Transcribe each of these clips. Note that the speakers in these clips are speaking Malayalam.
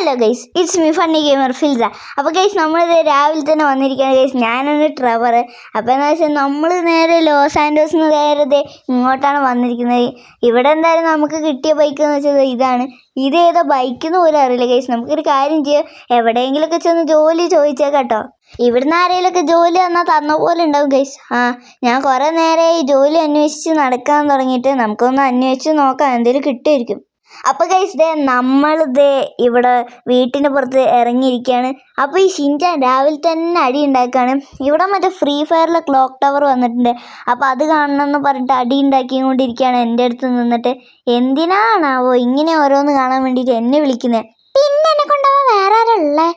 Hello guys it's me funny gamer Filsa. അപ്പോൾ ഗൈസ് നമ്മളിത് രാവിലെ തന്നെ വന്നിരിക്കുന്നത് ഗൈസ് ഞാനാണ് ട്രവർ അപ്പോൾ എന്താ വെച്ചാൽ നമ്മൾ നേരെ ലോസ് ആൻഡോസ് നിന്ന് നേരെ ഇങ്ങോട്ടാണ് വന്നിരിക്കുന്നത്. ഇവിടെ എന്തായാലും നമുക്ക് കിട്ടിയ ബൈക്ക് എന്ന് വെച്ചാൽ ഇതാണ്. ഇത് ഏതോ ബൈക്ക് എന്ന് പോലും അറിയില്ല ഗൈസ് നമുക്കൊരു കാര്യം ചെയ്യാം. എവിടെയെങ്കിലുമൊക്കെ ചെന്ന് ജോലി ചോദിച്ചേക്കാം കേട്ടോ. ഇവിടുന്ന് ആരെങ്കിലുമൊക്കെ ജോലി തന്നാൽ തന്ന പോലെ ഉണ്ടാവും ഗൈസ് ആ ഞാൻ കുറേ നേരമായി ജോലി അന്വേഷിച്ച് നടക്കാൻ തുടങ്ങിയിട്ട് നമുക്കൊന്ന് അന്വേഷിച്ച് നോക്കാം എന്തെങ്കിലും കിട്ടുമായിരിക്കും അപ്പോൾ ഗൈസ് ദേ നമ്മൾ ദേ ഇവിടെ വീട്ടിന് പുറത്ത് ഇറങ്ങിയിരിക്കുകയാണ്. അപ്പോൾ ഈ ഷിൻചാൻ രാവിലെ തന്നെ അടി ഉണ്ടാക്കുകയാണ്. ഇവിടെ മറ്റേ ഫ്രീ ഫയറിലെ ക്ലോക്ക് ടവർ വന്നിട്ടുണ്ട്. അപ്പോൾ അത് കാണണമെന്ന് പറഞ്ഞിട്ട് അടി ഉണ്ടാക്കിക്കൊണ്ടിരിക്കുകയാണ് എന്റെ അടുത്ത് നിന്നിട്ട്. എന്തിനാണാവോ ഇങ്ങനെ ഓരോന്ന് കാണാൻ വേണ്ടിയിട്ട് എന്നെ വിളിക്കുന്നത് പിന്നെ എന്നെ വേറെ ആരുള്ളേ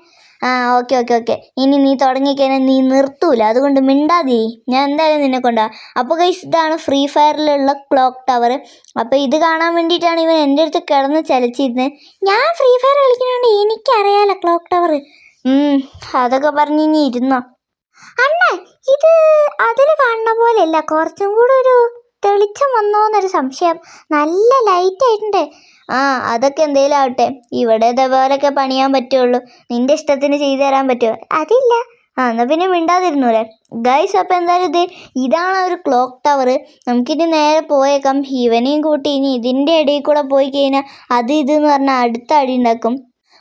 ആ ഓക്കെ ഓക്കെ ഓക്കെ. ഇനി നീ തുടങ്ങിക്കഴിഞ്ഞാൽ നീ നിർത്തൂല. അതുകൊണ്ട് മിണ്ടാതിരി ഞാൻ എന്തായാലും നിന്നെ കൊണ്ടാ അപ്പോൾ ഗൈസ് ഇതാണ് ഫ്രീ ഫയറിലുള്ള ക്ലോക്ക് ടവർ അപ്പോൾ ഇത് കാണാൻ വേണ്ടിയിട്ടാണ് ഇവൻ എന്റെ അടുത്ത് കിടന്ന് ചലച്ചിരുന്നത് ഞാൻ ഫ്രീ ഫയർ കളിക്കുന്നതുകൊണ്ട് എനിക്കറിയാലോ ക്ലോക്ക് ടവർ അതൊക്കെ പറഞ്ഞ് ഇനി ഇരുന്നോ. അണ്ണ ഇത് അതിൽ കാണുന്ന പോലെയല്ല. കുറച്ചും കൂടെ ഒരു തെളിച്ചം വന്നോ എന്നൊരു സംശയം. നല്ല ലൈറ്റ് ആയിട്ടുണ്ട്. ആ അതൊക്കെ എന്തേലും ആവട്ടെ. ഇവിടെ ഇതേപോലൊക്കെ പണിയാൻ പറ്റുള്ളൂ. നിന്റെ ഇഷ്ടത്തിന് ചെയ്തു തരാൻ പറ്റുമോ? അതില്ല. ആ എന്നാൽ പിന്നെ മിണ്ടാതിരുന്നൂലെ? ഗൈസ് അപ്പോൾ എന്തായാലും ഇത് ഇതാണ് ഒരു ക്ലോക്ക് ടവർ നമുക്കിനി നേരെ പോയേക്കാം. ഇവനെയും കൂട്ടി ഇനി ഇതിന്റെ ഇടയിൽ കൂടെ പോയി കഴിഞ്ഞാൽ അത് ഇത് എന്ന് പറഞ്ഞാൽ അടുത്ത അടി ഉണ്ടാക്കും.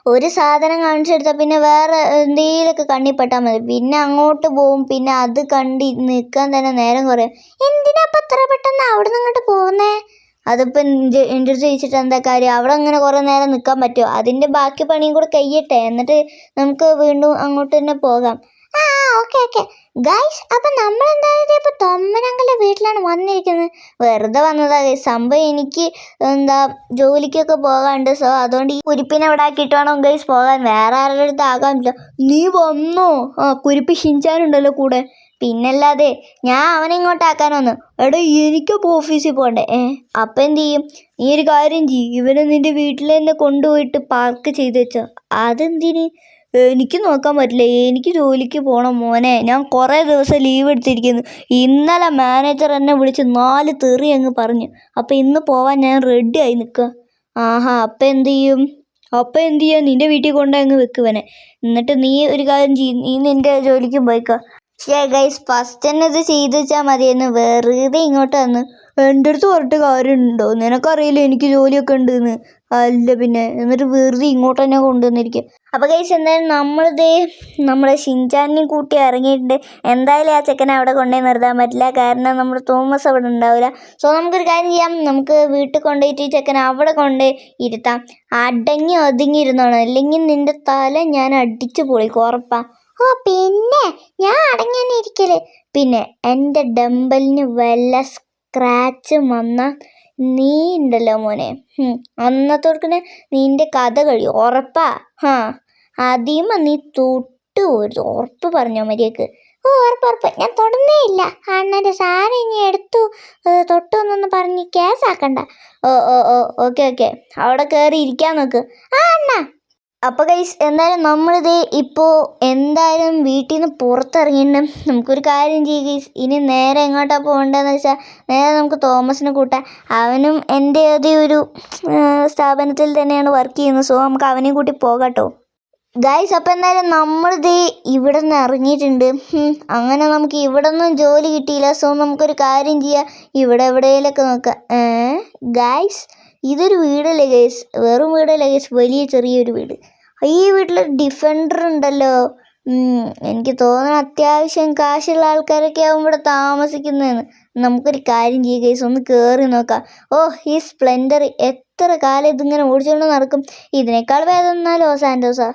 ഒരു സാധനം കാണിച്ചെടുത്താൽ പിന്നെ വേറെ എന്തെങ്കിലുമൊക്കെ കണ്ണിപ്പെട്ടാൽ മതി. പിന്നെ അങ്ങോട്ട് പോവും. പിന്നെ അത് കണ്ടി നിൽക്കാൻ തന്നെ നേരം കുറയും. എന്തിനാ അപ്പം അത്ര പെട്ടെന്ന് അവിടെ നിന്ന് അങ്ങോട്ട് പോകുന്നേ? അതിപ്പോൾ ഇന്റർവ്യൂ ചെയ്യിച്ചിട്ട് എന്താ കാര്യം? അവിടെ അങ്ങനെ കുറേ നേരം നിൽക്കാൻ പറ്റുമോ? അതിന്റെ ബാക്കി പണിയും കൂടെ കഴിയട്ടെ. എന്നിട്ട് നമുക്ക് വീണ്ടും അങ്ങോട്ട് തന്നെ പോകാം. ആ ഓക്കെ ഓക്കെ. ഗൈസ് അപ്പം നമ്മൾ എന്തായാലും ഇപ്പോൾ തൊമ്മനങ്ങളുടെ വീട്ടിലാണ് വന്നിരിക്കുന്നത്. വെറുതെ വന്നതാ ഗൈസ്. സംഭവം എനിക്ക് എന്താ ജോലിക്കൊക്കെ പോകാണ്ട് സോ അതുകൊണ്ട് ഈ കുരിപ്പിനെ ഇവിടെ ആക്കിയിട്ട് വേണം ഗൈസ് പോകാൻ. വേറെ ആരുടെ അടുത്ത് ആകാൻ പറ്റില്ല. നീ വന്നോ? ആ കുരിപ്പ് ഷിഞ്ചാനുണ്ടല്ലോ കൂടെ. പിന്നല്ലാതെ ഞാൻ അവനെ ഇങ്ങോട്ട് ആക്കാൻ വന്നു. എടാ എനിക്കപ്പോൾ ഓഫീസിൽ പോകണ്ടേ ഏ അപ്പം എന്ത് ചെയ്യും? നീ ഒരു കാര്യം ചെയ്യും. ഇവനെ നിന്റെ വീട്ടിൽ തന്നെ കൊണ്ടുപോയിട്ട് പാർക്ക് ചെയ്ത് വെച്ചോ. അതെന്തിന്? എനിക്ക് നോക്കാൻ പറ്റില്ല. എനിക്ക് ജോലിക്ക് പോകണം മോനെ. ഞാൻ കുറേ ദിവസം ലീവ് എടുത്തിരിക്കുന്നു. ഇന്നലെ മാനേജർ എന്നെ വിളിച്ച് നാല് തെറി അങ്ങ് പറഞ്ഞു. അപ്പം ഇന്ന് പോവാൻ ഞാൻ റെഡി ആയി നിൽക്കുക ആഹാ അപ്പം എന്ത് ചെയ്യും? അപ്പം എന്ത് ചെയ്യാം? നിന്റെ വീട്ടിൽ കൊണ്ടുപോയി അങ്ങ് വെക്കുവനെ എന്നിട്ട് നീ ഒരു കാര്യം ചെയ്യും. നീ നിന്റെ ജോലിക്ക് പോയിക്കോ. പക്ഷേ ഗൈസ് ഫസ്റ്റ് തന്നെ ഇത് ചെയ്ത് വെച്ചാൽ മതിയെന്ന് വെറുതെ ഇങ്ങോട്ട് വന്ന് എന്റെ അടുത്ത് പറഞ്ഞിട്ട് കാര്യമുണ്ടോ? നിനക്കറിയില്ല എനിക്ക് ജോലിയൊക്കെ ഉണ്ടെന്ന്? അല്ല പിന്നെ എന്നിട്ട് വെറുതെ ഇങ്ങോട്ട് തന്നെ കൊണ്ടുവന്നിരിക്കുക അപ്പോൾ ഗൈസ് എന്തായാലും നമ്മളിതേ നമ്മളെ ഷിൻചാനിനെയും കൂട്ടി ഇറങ്ങിയിട്ടുണ്ട്. എന്തായാലും ആ ചെക്കനെ അവിടെ കൊണ്ടുപോയി നിർത്താൻ പറ്റില്ല. കാരണം നമ്മുടെ തോമസ് അവിടെ ഉണ്ടാവില്ല. സോ നമുക്കൊരു കാര്യം ചെയ്യാം. നമുക്ക് വീട്ടിൽ കൊണ്ടുപോയിട്ട് ഈ ചെക്കനെ അവിടെ കൊണ്ട് ഇരുത്താം. അടങ്ങി ഒതുങ്ങി ഇരുന്നോണം അല്ലെങ്കിൽ നിന്റെ തല ഞാൻ അടിച്ചു പൊളിക്കും ഉറപ്പാ. ഓ പിന്നെ ഞാൻ അടങ്ങിയെന്നെ ഇരിക്കൽ. പിന്നെ എന്റെ ഡമ്പലിന് വല്ല സ്ക്രാച്ചും വന്ന നീ ഉണ്ടല്ലോ മോനെ. അന്നത്തോർക്കിന് നിന്റെ കഥ കളി ഉറപ്പാ. ഹാ ആദ്യം നീ തൊട്ട് ഒരു ഉറപ്പ് പറഞ്ഞോ മര്യാദയ്ക്ക്. ഓ ഉറപ്പ് ഉറപ്പ്. ഞാൻ തൊടുന്നേ ഇല്ല. അണ്ണന്റെ സാധനം ഇനി എടുത്തു തൊട്ടു എന്നൊന്ന് പറഞ്ഞ് കേസാക്കണ്ട ഓ ഓ ഓ ഓക്കെ ഓക്കെ. അവിടെ കയറി ഇരിക്കാൻ നോക്ക്. ആ അണ്ണ. അപ്പോൾ ഗൈസ് എന്തായാലും നമ്മളിത് ഇപ്പോൾ എന്തായാലും വീട്ടിൽ നിന്ന് പുറത്തിറങ്ങിയിട്ട് നമുക്കൊരു കാര്യം ചെയ്യും ഗൈസ് ഇനി നേരെ എങ്ങോട്ടാണ് പോകേണ്ടതെന്ന് വെച്ചാൽ നേരെ നമുക്ക് തോമസിനെ കൂട്ടാം. അവനും എന്റെ അതേ ഒരു സ്ഥാപനത്തിൽ തന്നെയാണ് വർക്ക് ചെയ്യുന്നത്. സോ നമുക്ക് അവനെയും കൂട്ടി പോകാട്ടോ. ഗൈസ് അപ്പോൾ എന്തായാലും നമ്മളിത് ഇവിടെ നിന്ന് ഇറങ്ങിയിട്ടുണ്ട് അങ്ങനെ നമുക്ക് ഇവിടെ നിന്നും ജോലി കിട്ടിയില്ല. സോ നമുക്കൊരു കാര്യം ചെയ്യാം. ഇവിടെ എവിടെയെങ്കിലൊക്കെ നോക്കാം. ഗൈസ് ഇതൊരു വീടല്ലേ ഗൈസ് വെറും വീടല്ലേ ഗൈസ് വലിയ ചെറിയൊരു വീട്. ഈ വീട്ടിൽ ഡിഫൻഡർ ഉണ്ടല്ലോ. എനിക്ക് തോന്നുന്നു അത്യാവശ്യം കാശുള്ള ആൾക്കാരൊക്കെ ആവും ഇവിടെ താമസിക്കുന്നതെന്ന്. നമുക്കൊരു കാര്യം ചെയ്യുക ഗൈസ് ഒന്ന് കയറി നോക്കാം. ഓ ഈ സ്പ്ലെൻഡർ എത്ര കാലം ഇതിങ്ങനെ ഓടിച്ചുകൊണ്ട് നടക്കും? ഇതിനേക്കാൾ ഭേദം എന്നാ ലോസ്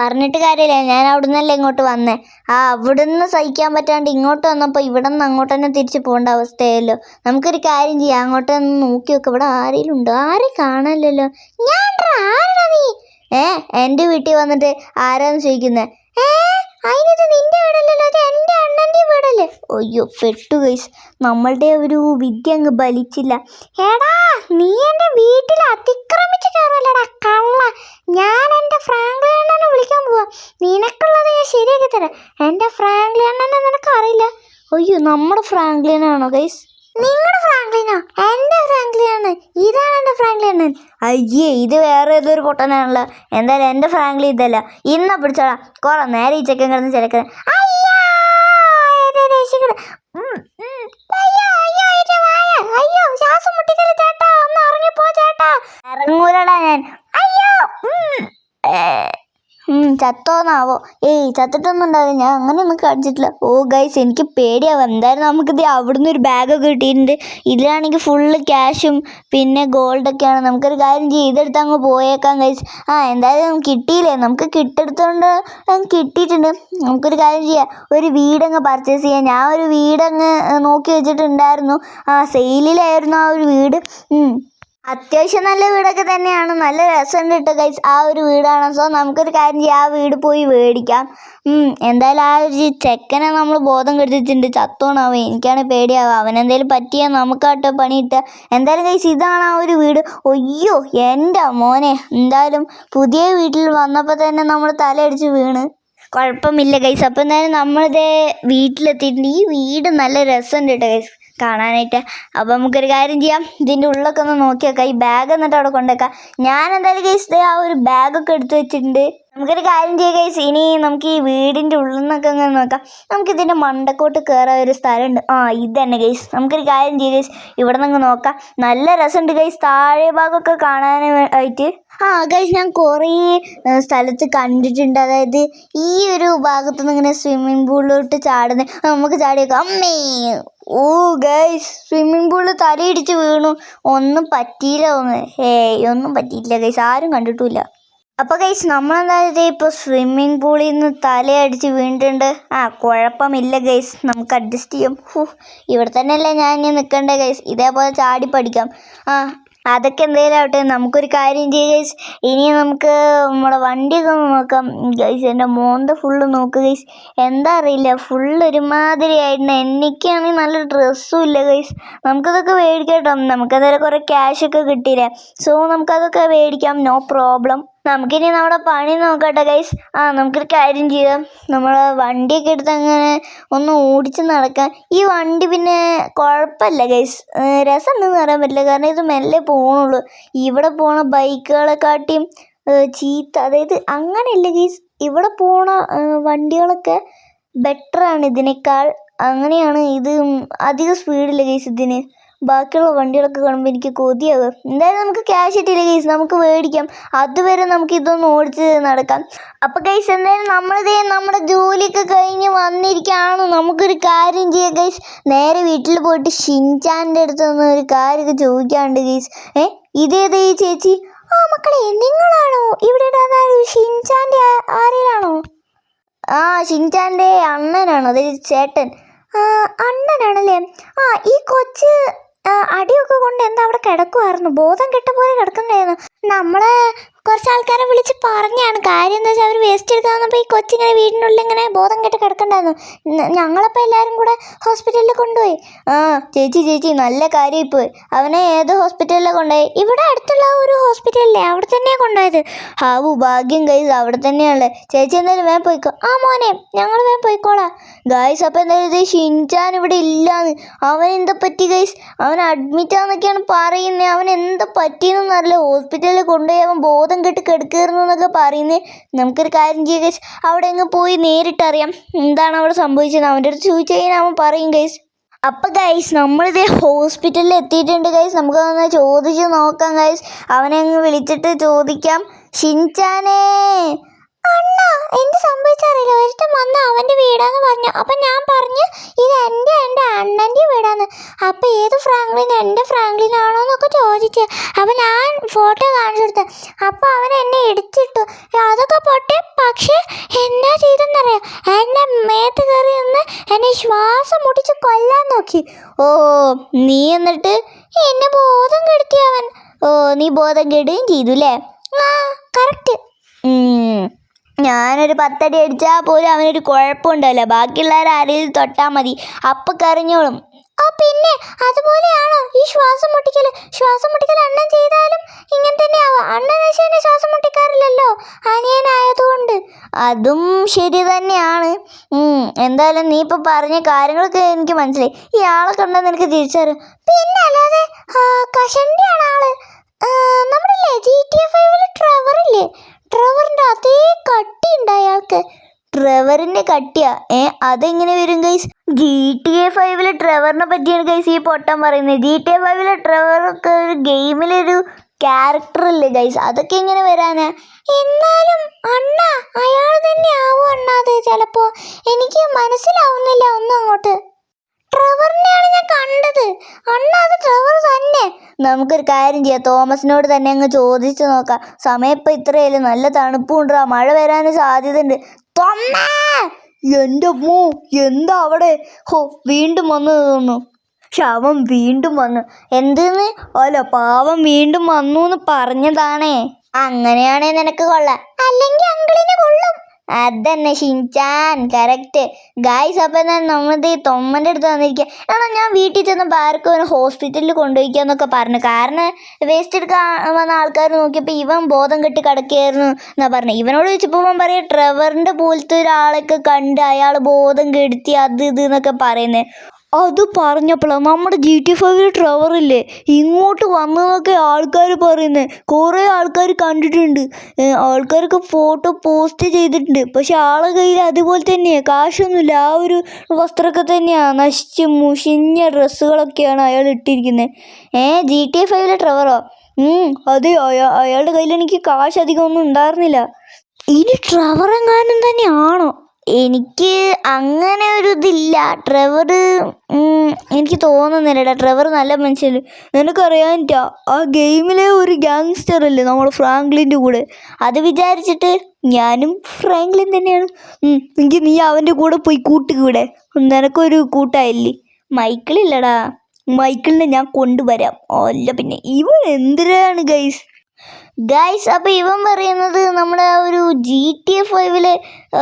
പറഞ്ഞിട്ട് കാര്യമില്ല ഞാൻ അവിടെ നിന്നല്ലേ ഇങ്ങോട്ട് വന്നേ. ആ അവിടുന്ന് സഹിക്കാൻ പറ്റാണ്ട് ഇങ്ങോട്ട് വന്നപ്പോൾ ഇവിടെ നിന്ന് അങ്ങോട്ട് തന്നെ തിരിച്ചു പോകേണ്ട അവസ്ഥയല്ലോ. നമുക്കൊരു കാര്യം ചെയ്യാം അങ്ങോട്ട് ഒന്ന് നോക്കി നോക്കാം ഇവിടെ ആരെങ്കിലും ഉണ്ടോ? ആരെയും കാണാനില്ലല്ലോ. ഞാൻ ആരാ നീ? ഏ എന്റെ വീട്ടിൽ വന്നിട്ട് ആരാന്ന് ചോദിക്കുന്നത് ഏ അതിനത് നിന്റെ വീടല്ലല്ലോ അത് എന്റെ അണ്ണന്റെ വീടല്ലേ? അയ്യോ പെട്ടു കൈസ് നമ്മളുടെ ഒരു വിദ്യ അങ്ങ് ബലിച്ചില്ല. എടാ നീ എന്റെ വീട്ടിൽ അതിക്രമിച്ച് കയറല്ലടാ കള്ള. ഞാൻ എന്റെ ഫ്രാങ്ക്ലി അണ്ണനെ വിളിക്കാൻ പോവാ. നിനക്കുള്ളത് ഞാൻ ശരിയാക്കി തരാം. എന്റെ ഫ്രാങ്ക്ലി അണ്ണനെ നിനക്ക് അറിയില്ല? അയ്യോ നമ്മുടെ ഫ്രാങ്ക്ലിനാണോ ഗൈസ് നിങ്ങളുടെ ഫ്രാങ്ക്ലിനോ? എന്റെ ഫ്രാങ്ക്ലിനാണ് ഇതാണ് എന്റെ ഫ്രാങ്ക്ലി അണ്ണൻ അയ്യേ ഇത് വേറെ ഏതൊരു പൊട്ടനാണല്ലോ. എന്തായാലും എന്റെ ഫ്രാങ്ക്ലി ഇതല്ല. ഇന്ന പിടിച്ചോളാം. കുറെ നേരെ ഈ ചെക്കൻ കിടന്ന് ചേട്ടാ. ഇറങ്ങൂലടാ ഞാൻ. ചത്തോന്നാവോ? ഏയ് ചത്തിട്ടൊന്നും ഉണ്ടാവില്ല. ഞാൻ അങ്ങനെയൊന്നും കാണിച്ചിട്ടില്ല. ഓ ഗൈസ് എനിക്ക് പേടിയാവും. എന്തായാലും നമുക്കിത് അവിടുന്ന് ഒരു ബാഗൊക്കെ കിട്ടിയിട്ടുണ്ട്. ഇതിലാണെങ്കിൽ ഫുള്ള് ക്യാഷും പിന്നെ ഗോൾഡൊക്കെയാണ് നമുക്കൊരു കാര്യം ചെയ്ത് ഇതെടുത്ത് അങ്ങ് പോയേക്കാം ഗൈസ് ആ എന്തായാലും കിട്ടിയില്ലേ? നമുക്ക് കിട്ടെടുത്തോണ്ട് കിട്ടിയിട്ടുണ്ട്. നമുക്കൊരു കാര്യം ചെയ്യാം. ഒരു വീടങ്ങ് പർച്ചേസ് ചെയ്യാം. ഞാൻ ഒരു വീടങ്ങ് നോക്കി വെച്ചിട്ടുണ്ടായിരുന്നു. ആ സെയിലിലായിരുന്നു ആ ഒരു വീട്. അത്യാവശ്യം നല്ല വീടൊക്കെ തന്നെയാണ്. നല്ല രസമുണ്ട് കേട്ടോ ഗൈസ് ആ ഒരു വീടാണ്. സോ നമുക്കൊരു കാര്യം ചെയ്യാം. ആ വീട് പോയി മേടിക്കാം. എന്തായാലും ആ ഒരു ചെക്കനെ നമ്മൾ ബോധം കെടുത്തിട്ടുണ്ട്. ചത്തോണാവും. എനിക്കാണ് പേടിയാവുക അവനെന്തേലും പറ്റിയാൽ നമുക്കാട്ടോ പണി കിട്ടുക എന്തായാലും ഗൈസ് ഇതാണ് ആ ഒരു വീട്. ഒയ്യോ എന്റെ മോനെ. എന്തായാലും പുതിയ വീട്ടിൽ വന്നപ്പോൾ തന്നെ നമ്മൾ തലയടിച്ച് വീണ്. കുഴപ്പമില്ല ഗൈസ് അപ്പം എന്തായാലും നമ്മളിതേ വീട്ടിലെത്തിയിട്ടുണ്ട്. ഈ വീട് നല്ല രസമുണ്ട് കേട്ടോ ഗൈസ് കാണാനായിട്ട്. അപ്പോൾ നമുക്കൊരു കാര്യം ചെയ്യാം. ഇതിന്റെ ഉള്ളൊക്കെ ഒന്ന് നോക്കി വെക്കാം. ഈ ബാഗ് എന്നിട്ട് അവിടെ കൊണ്ടുവെക്കാം ഞാൻ എന്തായാലും കേസ് ആ ഒരു ബാഗൊക്കെ എടുത്ത് വെച്ചിട്ടുണ്ട്. നമുക്കൊരു കാര്യം ചെയ്യുക കേസ് ഇനി നമുക്ക് ഈ വീടിന്റെ ഉള്ളിൽ നിന്നൊക്കെ അങ്ങനെ നോക്കാം. നമുക്ക് ഇതിന്റെ മണ്ടക്കോട്ട് കയറാൻ ഒരു സ്ഥലമുണ്ട്. ആ ഇത് തന്നെ കേസ് നമുക്കൊരു കാര്യം ചെയ്യുക കേസ് ഇവിടെ നിന്ന് നോക്കാം. നല്ല രസമുണ്ട് കേസ് താഴെ ഭാഗമൊക്കെ കാണാനായിട്ട്. ആ ഗൈസ് ഞാൻ കുറേ സ്ഥലത്ത് കണ്ടിട്ടുണ്ട്. അതായത് ഈ ഒരു ഭാഗത്തു നിന്ന് ഇങ്ങനെ സ്വിമ്മിംഗ് പൂളിലോട്ട് ചാടുന്ന നമുക്ക് ചാടി വെക്കാം അമ്മേ! ഓ ഗൈസ് സ്വിമ്മിംഗ് പൂളിൽ തലയിടിച്ച് വീണു. ഒന്നും പറ്റിയില്ല ഒന്ന് ഏയ് ഒന്നും പറ്റിയില്ല ഗൈസ് ആരും കണ്ടിട്ടില്ല അപ്പോൾ ഗൈസ് നമ്മളെന്തായത് ഇപ്പോൾ സ്വിമ്മിംഗ് പൂളിൽ നിന്ന് തലയടിച്ച് വീണിട്ടുണ്ട്. ആ കുഴപ്പമില്ല ഗൈസ് നമുക്ക് അഡ്ജസ്റ്റ് ചെയ്യാം. ഇവിടെ തന്നെയല്ലേ ഞാൻ ഇനി നിൽക്കണ്ടേ ഗൈസ് ഇതേപോലെ ചാടി പഠിക്കാം. ആ അതൊക്കെ എന്തായാലും ആവട്ടെ. നമുക്കൊരു കാര്യം ചെയ്യാം ഗൈസ് ഇനി നമുക്ക് നമ്മുടെ വണ്ടിയൊക്കെ ഒന്ന് നോക്കാം. ഗൈസ് എന്റെ മോന്ത ഫുള്ള് നോക്ക് ഗൈസ് എന്താ അറിയില്ല. ഫുള്ള് ഒരുമാതിരി ആയിട്ടുണ്ട്. എനിക്കാണെങ്കിൽ നല്ല ഡ്രസ്സും ഇല്ല ഗൈസ് നമുക്കതൊക്കെ മേടിക്കാം കേട്ടോ. നമുക്കെന്തായാലും കുറേ ക്യാഷൊക്കെ കിട്ടിയില്ലേ. സോ നമുക്കതൊക്കെ മേടിക്കാം. നോ പ്രോബ്ലം നമുക്കിനി നമ്മുടെ പണി നോക്കട്ടെ ഗൈസ് ആ നമുക്കൊരു കാര്യം ചെയ്യാം. നമ്മൾ വണ്ടിയൊക്കെ എടുത്ത് അങ്ങനെ ഒന്ന് ഓടിച്ച് നടക്കാം. ഈ വണ്ടി പിന്നെ കുഴപ്പമില്ല ഗൈസ് രസം ഉണ്ടെന്ന് പറയാൻ പറ്റില്ല. കാരണം ഇത് മെല്ലെ പോകണുള്ളൂ ഇവിടെ പോണ ബൈക്കുകളെക്കാട്ടിയും കാട്ടിയും ചീത്ത അതായത് അങ്ങനെയല്ല ഗൈസ് ഇവിടെ പോണ വണ്ടികളൊക്കെ ബെറ്ററാണ് ഇതിനേക്കാൾ. അങ്ങനെയാണ് ഇത് അധികം സ്പീഡില്ല ഗൈസ് ഇതിന്. ബാക്കിയുള്ള വണ്ടികളൊക്കെ കാണുമ്പോൾ എനിക്ക് കൊതിയാകും എന്തായാലും നമുക്ക് ക്യാഷ് കിട്ടിയില്ല ഗൈസ് നമുക്ക് മേടിക്കാം. അതുവരെ നമുക്ക് ഇതൊന്ന് ഓടിച്ച് നടക്കാം. അപ്പോൾ ഗൈസ് എന്തായാലും നമ്മളിതേ നമ്മുടെ ജോലിയൊക്കെ കഴിഞ്ഞ് വന്നിരിക്കുകയാണ്. നമുക്കൊരു കാര്യം ചെയ്യാം ഗൈസ് നേരെ വീട്ടിൽ പോയിട്ട് ഷിൻചാന്റെ അടുത്ത് നിന്ന് ഒരു കാര്യമൊക്കെ ചോദിക്കാണ്ട് ഗൈസ് ഏ? ഇതേതേ ചേച്ചി. ആ മക്കളെ നിങ്ങളാണോ? ഇവിടെ ഷിൻചാന്റെ ആരെയാണോ ആ ഷിൻചാന്റെ അണ്ണനാണോ? അതായത് ചേട്ടൻ. അണ്ണനാണല്ലേ? ആ ഈ കൊച്ച് അടിയൊക്കെ കൊണ്ട് എന്താ അവിടെ കിടക്കുമായിരുന്നു ബോധം കെട്ട പോലെ കിടക്കണ്ടായിരുന്നു നമ്മൾ കുറച്ച് ആൾക്കാരെ വിളിച്ച് പറഞ്ഞാണ്. കാര്യം എന്താ വെച്ചാൽ അവർ വേസ്റ്റ് എടുത്ത് വന്നപ്പോൾ ഈ കൊച്ചിങ്ങനെ വീടിനുള്ളിൽ ഇങ്ങനെ ബോധം കെട്ട് കിടക്കണ്ടായിരുന്നു. ഞങ്ങളപ്പോൾ എല്ലാവരും കൂടെ ഹോസ്പിറ്റലിൽ കൊണ്ടുപോയി. ആ ചേച്ചി ചേച്ചി നല്ല കാര്യം ഇപ്പോൾ അവനെ ഏത് ഹോസ്പിറ്റലിലാണ് കൊണ്ടുപോയി? ഇവിടെ അടുത്തുള്ള ഒരു ഹോസ്പിറ്റലിലെ അവിടെ തന്നെയാണ് കൊണ്ടുപോയത്. ഹാവു ഭാഗ്യം ഗൈസ് അവിടെ തന്നെയാണല്ലേ ചേച്ചി എന്തായാലും വേഗം പോയിക്കോ. ആ മോനെ ഞങ്ങൾ വേഗം പോയിക്കോളാം. ഗൈസ് അപ്പോൾ എന്തായാലും ഇത് ഷിൻചാൻ ഇവിടെ ഇല്ലാന്ന്. അവൻ എന്താ പറ്റി ഗൈസ് അവൻ അഡ്മിറ്റ് ആണെന്നൊക്കെയാണ് പറയുന്നത് അവൻ എന്താ പറ്റിയെന്നൊന്നും അറിയില്ല. ഹോസ്പിറ്റലിൽ കൊണ്ടുപോയി അവൻ ബോധം കെട്ട് കിടക്കുകയായിരുന്നു എന്നൊക്കെ പറയുന്നത് നമുക്കൊരു കാര്യം ചെയ്യുക ഗൈസ് അവിടെ അങ്ങ് പോയി നേരിട്ടറിയാം എന്താണ് അവിടെ സംഭവിച്ചത്. അവന്റെ അടുത്ത് ചോദിച്ചു കഴിഞ്ഞാൽ അവൻ പറയും ഗൈസ് അപ്പം ഗൈസ് നമ്മളിത് ഹോസ്പിറ്റലിൽ എത്തിയിട്ടുണ്ട് ഗൈസ് നമുക്കൊന്ന് ചോദിച്ച് നോക്കാം ഗൈസ് അവനെ അങ്ങ് വിളിച്ചിട്ട് ചോദിക്കാം. ഷിൻചാനേ! അണ്ണ എന്ത് സംഭവിച്ചറിയില്ല ഒരുത്തം വന്ന് അവന്റെ വീടാന്ന് പറഞ്ഞു. അപ്പം ഞാൻ പറഞ്ഞു ഇത് എന്റെ എന്റെ അണ്ണന്റെ വീടാന്ന്. അപ്പം ഏത് ഫ്രാങ്ക്ലിൻ എന്റെ ഫ്രാങ്ക്ലിൻ ആണോ എന്നൊക്കെ ചോദിച്ചു. അപ്പം ഫോട്ടോ കാണിച്ചു കൊടുത്ത് അപ്പം അവൻ എന്നെ ഇടിച്ചിട്ടു. അതൊക്കെ പൊട്ടി. പക്ഷേ എന്നാ ചെയ്തെന്നറിയാം? എന്നെ മേത്ത് കയറി നിന്ന് എന്നെ ശ്വാസം മുടിച്ച് കൊല്ലാൻ നോക്കി. ഓ നീ എന്നിട്ട് എന്നെ ബോധം കെടുത്തി അവൻ. ഓ നീ ബോധം കെടുകയും ചെയ്തു അല്ലേ ആ കറക്റ്റ് ഞാനൊരു പത്തടി അടിച്ചാൽ പോലും അവനൊരു കുഴപ്പമുണ്ടല്ലോ ബാക്കിയുള്ളവരാരെങ്കിലും തൊട്ടാൽ മതി. അപ്പം കരഞ്ഞോളും. ആ പിന്നെ അതുപോലെയാണോ ഈ ശ്വാസം മുട്ടിക്കൽ ശ്വാസം മുട്ടിക്കൽ അണ്ണൻ ചെയ്താലും ഇങ്ങനെ തന്നെ അണ്ണൻ എന്നെ ശ്വാസം മുട്ടിക്കാറില്ലല്ലോ അനിയനായതുകൊണ്ട്. അതും ശരി തന്നെയാണ്. എന്തായാലും നീ ഇപ്പൊ പറഞ്ഞ കാര്യങ്ങളൊക്കെ എനിക്ക് മനസ്സിലായി. ഈ ആളെ കണ്ടാൽ നിനക്ക് തിരിച്ചറിയും. പിന്നെ അല്ലാതെ കഷണ്ടിയാണ് ആൾ. നമ്മുടെ ജി ടി എഫ് ഫൈവിൽ ട്രെവർ ഇല്ലേ? ട്രെവറിന്റെ അതേ കട്ടി ഉണ്ട് അയാൾക്ക്. ട്രവറിന്റെ കട്ടിയാ. അതെങ്ങനെ വരും ഗൈസ് ജി ടി എ ഫൈവിലെ ട്രെവറിനെ പറ്റിയാണ് ഗൈസ് ഈ പൊട്ടം പറയുന്നത്. ജി ടി എ ഫൈവിലെ ട്രെവറൊക്കെ ഒരു ഗെയിമിലൊരു ക്യാരക്ടർ അല്ലേ ഗൈസ് അതൊക്കെ എങ്ങനെ വരാനാ? എന്നാലും അണ്ണ അയാൾ തന്നെ ആവും അണ്ണ അത് ചിലപ്പോ. എനിക്ക് മനസ്സിലാവുന്നില്ല ഒന്നും അങ്ങോട്ട്. ട്രവറിനെയാണ് ഞാൻ കണ്ടത്. അണ്ണ അത് ട്രവർ തന്നെ. നമുക്കൊരു കാര്യം ചെയ്യാം. തോമസിനോട് തന്നെ അങ്ങ് ചോദിച്ചു നോക്കാം. സമയം ഇപ്പൊ ഇത്രയല്ലേ? നല്ല തണുപ്പുണ്ടാ മഴ വരാനും സാധ്യതയുണ്ട്. തൊമ്മേ എന്റെ മോ എന്താ അവിടെ? ഹോ വീണ്ടും വന്നു തോന്നുന്നു ശവം വീണ്ടും വന്നു. എന്തെന്ന്? അല്ല പാവം വീണ്ടും വന്നു എന്ന് പറഞ്ഞതാണേ. അങ്ങനെയാണേ നിനക്ക് കൊള്ളാം അല്ലെങ്കിൽ അങ്കിളിനെ കൊള്ളും അതന്നെ ഷിൻചാൻ കറക്റ്റ് ഗായ്സ് അപ്പം എന്നാൽ നമ്മുടെ തൊമ്മന്റെ അടുത്ത് വന്നിരിക്കുക എടാ ഞാൻ വീട്ടിൽ ചെന്ന് ബാർക്കോനെ ഹോസ്പിറ്റലിൽ കൊണ്ടുപോയിക്കുക എന്നൊക്കെ പറഞ്ഞു. കാരണം വേസ്റ്റ് എടുക്കാൻ വന്ന ആൾക്കാർ നോക്കിയപ്പോൾ ഇവൻ ബോധം കെട്ടി കിടക്കുകയായിരുന്നു എന്നാ പറഞ്ഞത് ഇവനോട് ചോദിച്ചപ്പോൾ ഇവൻ പറയുക ട്രെവറിന്റെ പോലത്തെ ഒരാളൊക്കെ കണ്ട് അയാൾ ബോധം കെടുത്തി അത് ഇത് എന്നൊക്കെ പറയുന്നത് അത് പറഞ്ഞപ്പോഴാണ് നമ്മുടെ ജി ടി ട്രവർ ഇല്ലേ? ഇങ്ങോട്ട് വന്നതൊക്കെ ആൾക്കാർ പറയുന്നത് കുറേ ആൾക്കാർ കണ്ടിട്ടുണ്ട്. ആൾക്കാരൊക്കെ ഫോട്ടോ പോസ്റ്റ് ചെയ്തിട്ടുണ്ട്. പക്ഷെ ആളെ കയ്യിൽ അതുപോലെ തന്നെയാണ് കാശൊന്നുമില്ല. ആ ഒരു വസ്ത്രമൊക്കെ തന്നെയാണ് നശിച്ച് മുഷിഞ്ഞ ഡ്രസ്സുകളൊക്കെയാണ് അയാൾ ഇട്ടിരിക്കുന്നത് ഏ ജി ടി ഫൈവിലെ ട്രവറോ അത് അതെ. അയാ അയാളുടെ കയ്യിൽ എനിക്ക് കാശ് അധികമൊന്നും ഉണ്ടായിരുന്നില്ല. ഇനി ട്രവർ എങ്ങാനും തന്നെയാണോ? എനിക്ക് അങ്ങനെ ഒരു ഇതില്ല. ട്രെവർ എനിക്ക് തോന്നുന്നില്ല ട്രെവർ നല്ല മനുഷ്യൻ നിനക്കറിയാൻ ആ ഗെയിമിലെ ഒരു ഗ്യാങ്സ്റ്റർ അല്ലേ നമ്മൾ ഫ്രാങ്ക്ലിന്റെ കൂടെ? അത് വിചാരിച്ചിട്ട് ഞാനും ഫ്രാങ്ക്ലിൻ തന്നെയാണ്. എനിക്ക് നീ അവന്റെ കൂടെ പോയി കൂട്ടുകൂടെ നിനക്കൊരു കൂട്ടായില്ലേ? മൈക്കിളില്ലടാ. മൈക്കിളിനെ ഞാൻ കൊണ്ടുവരാം. അല്ല പിന്നെ ഇവൻ എന്തിനാണ് ഗൈസ് ഗൈസ് അപ്പോൾ ഇവൻ പറയുന്നത് നമ്മുടെ ആ ഒരു ജി ടി എഫ് ഫൈവിലെ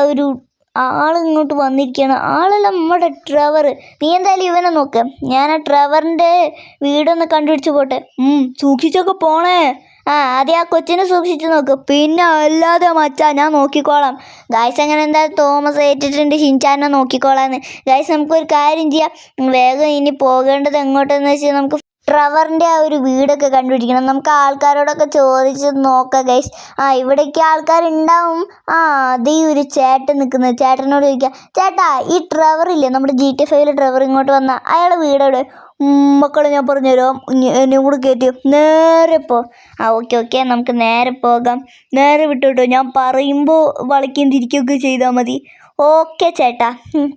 ഒരു ആൾ ഇങ്ങോട്ട് വന്നിരിക്കുകയാണ് ആളല്ല നമ്മുടെ ട്രവർ നീ എന്തായാലും ഇവനെ നോക്ക്. ഞാൻ ആ ട്രവറിന്റെ വീടൊന്ന് കണ്ടുപിടിച്ച് പോട്ടെ. സൂക്ഷിച്ചൊക്കെ പോണേ. ആ ആദ്യം ആ കൊച്ചിനെ സൂക്ഷിച്ച് നോക്ക്. പിന്നെ അല്ലാതെ മച്ചാ ഞാൻ നോക്കിക്കോളാം. ഗായ്സ് അങ്ങനെ എന്തായാലും തോമസ് ഏറ്റിട്ടുണ്ട് ഷിൻചാനെ നോക്കിക്കോളാന്ന്. ഗായ്സ് നമുക്കൊരു കാര്യം ചെയ്യാം. വേഗം ഇനി പോകേണ്ടത് എങ്ങോട്ടെന്ന് വെച്ചാൽ നമുക്ക് ട്രവറിന്റെ ആ ഒരു വീടൊക്കെ കണ്ടുപിടിക്കണം. നമുക്ക് ആൾക്കാരോടൊക്കെ ചോദിച്ച് നോക്കാം ഗൈസ് ആ ഇവിടേക്ക് ആൾക്കാരുണ്ടാവും. ആ അത് ഒരു ചേട്ടൻ നിൽക്കുന്നത് ചേട്ടനോട് ചോദിക്കാം ചേട്ടാ ഈ ട്രവർ ഇല്ലേ? നമ്മുടെ ജി ടി ഫൈവിലെ ട്രവർ ഇങ്ങോട്ട് വന്ന അയാളുടെ എവിടെ? മക്കളെ ഞാൻ പറഞ്ഞു തരാം. എന്നെ കൂടെ കയറ്റി നേരെ പോ. ആ ഓക്കെ ഓക്കെ നമുക്ക് നേരെ പോകാം. നേരെ വിട്ടോട്ടോ. ഞാൻ പറയുമ്പോൾ വളയ്ക്കുകയും തിരിക്കുകയൊക്കെ ചെയ്താൽ മതി. ഓക്കെ ചേട്ടാ.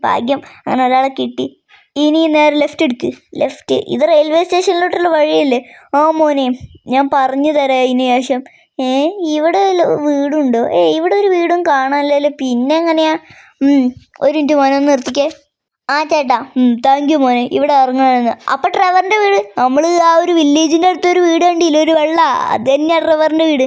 ഭാഗ്യം. അങ്ങനെ ഒരാളെ കിട്ടി. ഇനി നേരെ ലെഫ്റ്റ് എടുക്ക്. ലെഫ്റ്റ് ഇത് റെയിൽവേ സ്റ്റേഷനിലോട്ടുള്ള വഴിയല്ലേ? ആ മോനെ ഞാൻ പറഞ്ഞു തരാം ഇതിന് ശേഷം ഏ ഇവിടെ വീടുണ്ടോ? ഏ ഇവിടെ ഒരു വീടും കാണാനല്ലോ പിന്നെ എങ്ങനെയാ? ഒരു മിനിറ്റ് മോനെ ഒന്ന് നിർത്തിക്കേ. ആ ചേട്ടാ താങ്ക് യു മോനെ. ഇവിടെ ഇറങ്ങണമെന്ന് അപ്പം ട്രവറിന്റെ വീട്? നമ്മൾ ആ ഒരു വില്ലേജിന്റെ അടുത്തൊരു വീട് കണ്ടില്ല? ഒരു വെള്ള. അത് തന്നെയാണ് ട്രവറിന്റെ വീട്.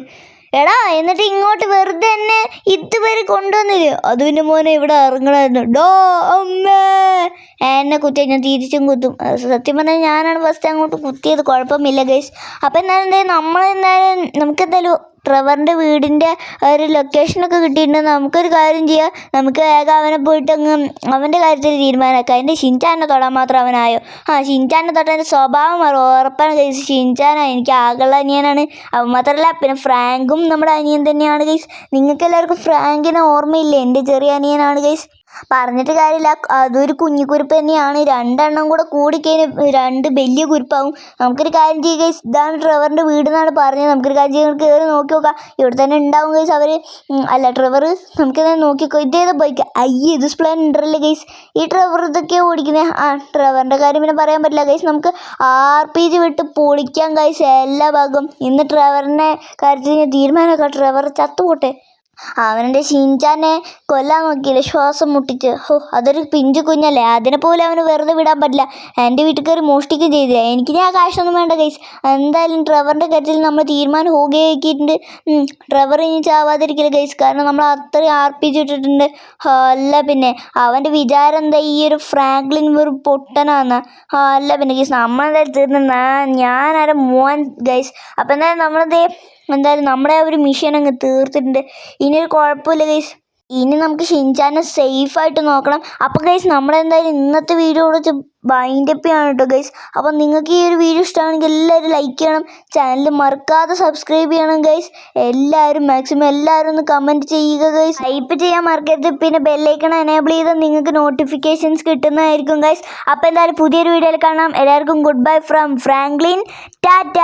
എടാ എന്നിട്ട് ഇങ്ങോട്ട് വെറുതെ എന്നെ ഇതുവരെ കൊണ്ടുവന്നില്ല? അത് മോനെ ഇവിടെ ഇറങ്ങണമായിരുന്നു. ഡോ അമ്മേ. എന്നെ കുത്തിയ ഞാൻ തിരിച്ചും കുത്തും. സത്യം പറഞ്ഞാൽ ഞാനാണ് ഫസ്റ്റ് അങ്ങോട്ട് കുത്തിയത്. കുഴപ്പമില്ല ഗൈസ് അപ്പം എന്നാലും എന്തായാലും നമ്മൾ എന്തായാലും നമുക്ക് എന്തായാലും ട്രവറിന്റെ വീടിന്റെ ഒരു ലൊക്കേഷനൊക്കെ കിട്ടിയിട്ടുണ്ട്. നമുക്കൊരു കാര്യം ചെയ്യാം. നമുക്ക് വേഗം അവനെ പോയിട്ട് അങ്ങ് അവന്റെ കാര്യത്തിൽ തീരുമാനമാക്കാം. അതിന്റെ ഷിൻചാനെ തൊടാൻ മാത്രം അവനായോ? ആ ഷിൻചാനെ തൊട്ടതിന്റെ സ്വഭാവം മാറും. ഉറപ്പാണ് ഗൈസ് ഷിൻചാനാണ് എനിക്ക് ആകെയുള്ള അനിയനാണ്. അവൻ മാത്രമല്ല പിന്നെ ഫ്രാങ്കും നമ്മുടെ അനിയൻ തന്നെയാണ് ഗൈസ്. നിങ്ങൾക്ക് എല്ലാവർക്കും ഫ്രാങ്കിനെ ഓർമ്മയില്ലേ? എന്റെ ചെറിയ അനിയനാണ് ഗൈസ്. പറഞ്ഞിട്ട് കാര്യമില്ല. അതൊരു കുഞ്ഞു കുരുപ്പ് തന്നെയാണ്. രണ്ടെണ്ണം കൂടെ കൂടിക്കഴിഞ്ഞ് രണ്ട് വലിയ കുരുപ്പാവും നമുക്കൊരു കാര്യം ചെയ്യുക ഇതാണ് ഡ്രൈവറിന്റെ വീട് എന്നാണ് പറഞ്ഞത്. നമുക്കൊരു കാര്യം ചെയ്യാൻ കയറി നോക്കി നോക്കാം. ഇവിടെ തന്നെ ഉണ്ടാവും ഗൈസ് അവർ അല്ല ഡ്രൈവർ നമുക്ക് തന്നെ നോക്കിക്കോ. ഇതേത് ബൈക്ക് അയ്യ ഇത് സ്പ്ലെൻഡറല്ലേ ഗൈസ് ഈ ഡ്രൈവർ ഇതൊക്കെ ഓടിക്കുന്നത് ആ ഡ്രൈവറിന്റെ കാര്യം പിന്നെ പറയാൻ പറ്റില്ല ഗൈസ് നമുക്ക് ആർ പി ജി വിട്ട് പൊളിക്കാം ഗൈസ് എല്ലാ ഭാഗവും. ഇന്ന് ഡ്രൈവറിനെ കാര്യത്തിൽ ഞാൻ തീരുമാനമാക്കാം. ഡ്രൈവർ ചത്തുപോട്ടെ. അവനെന്റെ ഷിൻചാനെ കൊല്ലാൻ നോക്കിയില്ല? ശ്വാസം മുട്ടിച്ച്. ഹോ അതൊരു പിഞ്ചു കുഞ്ഞല്ലേ? അതിനെ പോലും അവന് വെറുതെ വിടാൻ പറ്റില്ല. എന്റെ വീട്ടിൽ കയറി മോഷ്ടിക്കുകയും ചെയ്തില്ല? എനിക്ക് ഞാൻ കാശൊന്നും വേണ്ട കേസ് എന്തായാലും ഡ്രൈവറിന്റെ കാര്യത്തിൽ നമ്മൾ തീരുമാനം ഹോഗിയാക്കിയിട്ടുണ്ട്. ഡ്രൈവർ ഇനി ചാവാതിരിക്കില്ല കേസ് കാരണം നമ്മൾ അത്രയും ആർപ്പിച്ചിട്ടിട്ടുണ്ട് അല്ല പിന്നെ അവന്റെ വിചാരം എന്താ? ഈ ഒരു ഫ്രാങ്ക്ലിൻ വെറും പൊട്ടനാന്ന്. അല്ല പിന്നെ ഗൈസ് നമ്മളെന്തായാലും തീർന്ന. ഞാനാരും മോൻ ഗൈസ് അപ്പം എന്തായാലും നമ്മളെന്തേ എന്തായാലും നമ്മുടെ ഒരു മിഷൻ അങ്ങ് തീർത്തിട്ടുണ്ട്. ഇനി ഒരു കുഴപ്പമില്ല ഗൈസ് ഇനി നമുക്ക് ഷിൻചാനെ സേഫായിട്ട് നോക്കണം. അപ്പോൾ ഗൈസ് നമ്മളെന്തായാലും ഇന്നത്തെ വീഡിയോ വെച്ച് ബൈൻഡപ്പ് ചെയ്യണം കേട്ടോ ഗൈസ് അപ്പോൾ നിങ്ങൾക്ക് ഈ ഒരു വീഡിയോ ഇഷ്ടമാണെങ്കിൽ എല്ലാവരും ലൈക്ക് ചെയ്യണം. ചാനൽ മറക്കാതെ സബ്സ്ക്രൈബ് ചെയ്യണം ഗൈസ് എല്ലാവരും മാക്സിമം എല്ലാവരും ഒന്ന് കമന്റ് ചെയ്യുക ഗൈസ് ടൈപ്പ് ചെയ്യാൻ മറക്കരുത്. പിന്നെ ബെല്ലൈക്കൺ എനേബിൾ ചെയ്ത് നിങ്ങൾക്ക് നോട്ടിഫിക്കേഷൻസ് കിട്ടുന്നതായിരിക്കും ഗൈസ് അപ്പോൾ എന്തായാലും പുതിയൊരു വീഡിയോയിൽ കാണാം. എല്ലാവർക്കും good bye from Franklin tata